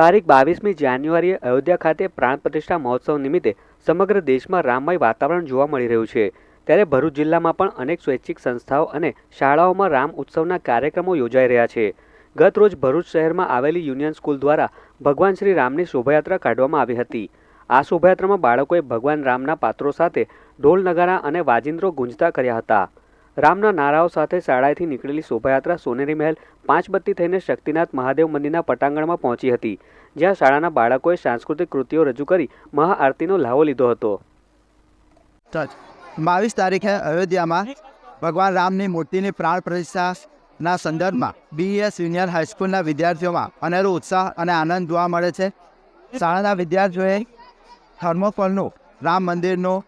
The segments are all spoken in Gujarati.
તારીખ બાવીસમી જાન્યુઆરીએ અયોધ્યા ખાતે પ્રાણ પ્રતિષ્ઠા મહોત્સવ નિમિત્તે સમગ્ર દેશમાં રામમય વાતાવરણ જોવા મળી રહ્યું છે. ત્યારે ભરૂચ જિલ્લામાં પણ અનેક સ્વૈચ્છિક સંસ્થાઓ અને શાળાઓમાં રામ ઉત્સવના કાર્યક્રમો યોજાઈ રહ્યા છે. ગત રોજ ભરૂચ શહેરમાં આવેલી યુનિયન સ્કૂલ દ્વારા ભગવાન શ્રી રામની શોભાયાત્રા કાઢવામાં આવી હતી. આ શોભાયાત્રામાં બાળકોએ ભગવાન રામના પાત્રો સાથે ઢોલ નગારા અને વાજિંદ્રો ગુંજતા કર્યા હતા. રામના નારાઓ સાથે શાળાએથી નીકળેલી શોભાયાત્રા સોનેરી મહેલ પાંચબત્તી થઈને શક્તિનાથ મહાદેવ મંદિરના પટાંગણમાં પહોંચી હતી, જ્યાં શાળાના બાળકોએ સાંસ્કૃતિક કૃતિઓ રજૂ કરી મહાઆરતીનો લાવો લીધો હતો. બાવીસ તારીખે અયોધ્યામાં ભગવાન રામની મૂર્તિની પ્રાણ પ્રતિષ્ઠાના સંદર્ભમાં બીએસ યુનિયર હાઈસ્કૂલના વિદ્યાર્થીઓમાં અનેરો ઉત્સાહ અને આનંદ જોવા મળે છે. શાળાના વિદ્યાર્થીઓએ થર્મોકોલનું રામ મંદિરનું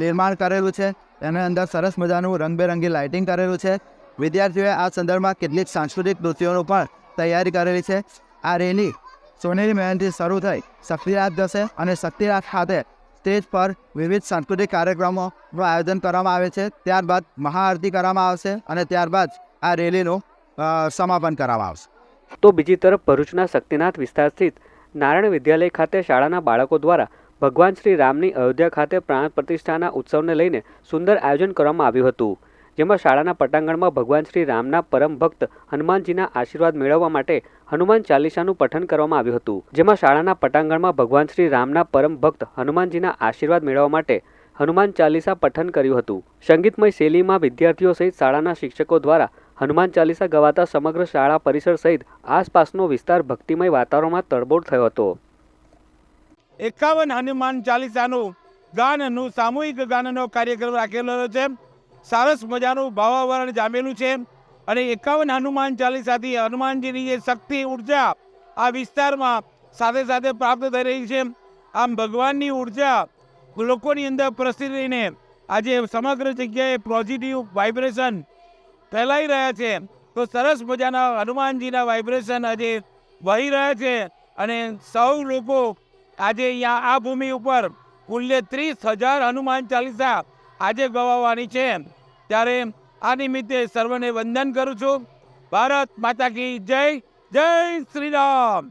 નિર્માણ કરેલું છે. એની અંદર સરસ મજાનું રંગબેરંગી લાઇટિંગ કરેલું છે. વિદ્યાર્થીઓએ આ સંદર્ભમાં કેટલીક સાંસ્કૃતિક કૃતિઓનું પણ તૈયારી કરેલી છે. આ રેલી સોનેરી મહેનથી શરૂ થઈ શક્તિરાજ જશે અને શક્તિરાજ ખાતે સ્ટેજ પર વિવિધ સાંસ્કૃતિક કાર્યક્રમોનું આયોજન કરવામાં આવે છે. ત્યારબાદ મહાઆરતી કરવામાં આવશે અને ત્યારબાદ આ રેલીનું સમાપન કરવામાં આવશે. તો બીજી તરફ ભરૂચના શક્તિનાથ વિસ્તાર સ્થિત નારાયણ વિદ્યાલય ખાતે શાળાના બાળકો દ્વારા ભગવાન શ્રી રામની અયોધ્યા ખાતે પ્રાણ પ્રતિષ્ઠાના ઉત્સવને લઈને સુંદર આયોજન કરવામાં આવ્યું હતું, જેમાં શાળાના પટાંગણમાં ભગવાન શ્રી રામના પરમ ભક્ત હનુમાનજીના આશીર્વાદ મેળવવા માટે હનુમાન ચાલીસાનું પઠન કરવામાં આવ્યું હતું, જેમાં શાળાના પટાંગણમાં ભગવાન શ્રી રામના પરમ ભક્ત હનુમાનજીના આશીર્વાદ મેળવવા માટે હનુમાન ચાલીસા પઠન કર્યું હતું. સંગીતમય શૈલીમાં વિદ્યાર્થીઓ સહિત શાળાના શિક્ષકો દ્વારા હનુમાન ચાલીસા ગવાતા સમગ્ર શાળા પરિસર સહિત આસપાસનો વિસ્તાર ભક્તિમય વાતાવરણમાં તડબોળ થયો હતો. એકાવન હનુમાન ચાલીસાનું ગાનનું સામૂહિક ગાનનો કાર્યક્રમ રાખેલો છે. સરસ મજાનું ભાવાવરણ જામેલું છે અને એકાવન હનુમાન ચાલીસાથી હનુમાનજીની જે શક્તિ, ઊર્જા આ વિસ્તારમાં સાથે સાથે પ્રાપ્ત થઈ રહી છે. આમ ભગવાનની ઊર્જા લોકોની અંદર પ્રસરી રહીને આજે સમગ્ર જગ્યાએ પોઝિટિવ વાઇબ્રેશન ફેલાઈ રહ્યા છે. તો સરસ મજાના હનુમાનજીના વાઇબ્રેશન આજે વહી રહ્યા છે અને સૌ લોકો આજે અહીંયા આ ભૂમિ ઉપર કુલ્લે ત્રીસ હજાર હનુમાન ચાલીસા આજે ગવાવાની છે. ત્યારે આ નિમિત્તે સર્વને વંદન કરું છું. ભારત માતા કી જય જય શ્રી રામ.